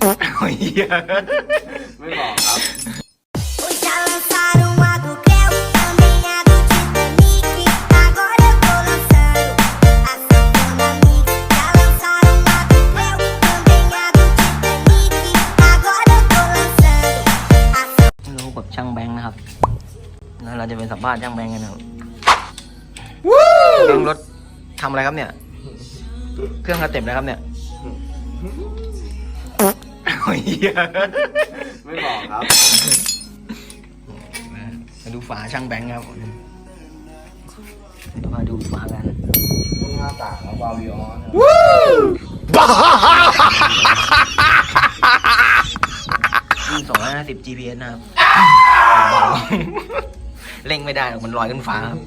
โอ้ยเหี้ยไม่บอกครับ Hoje já lançaram a do Creu, também a do Titanic. Agora eu tô lançando a Santana Mix. Já lançaram a do Creu, também a do Titanic. Agora eu tô lançando a รู้กับช่างแบงค์นะครับ แล้วเราจะไปสัมภาษณ์ช่างแบงค์กันนะครับแบงค์รถทำอะไรครับเนี่ย เครื่องสเต็ปนะครับเนี่ย โอ้ยเหี้ยไม่บอกครับมาดูฝาช่างแบงค์ครับมาดูฝากันหน้าต่างแล้ววาวิออนวิ่งสองร้อยห้าสิบ GPS นะครับเบาๆเร่งไม่ได้หรอกมันลอยขึ้นฟ้าครับ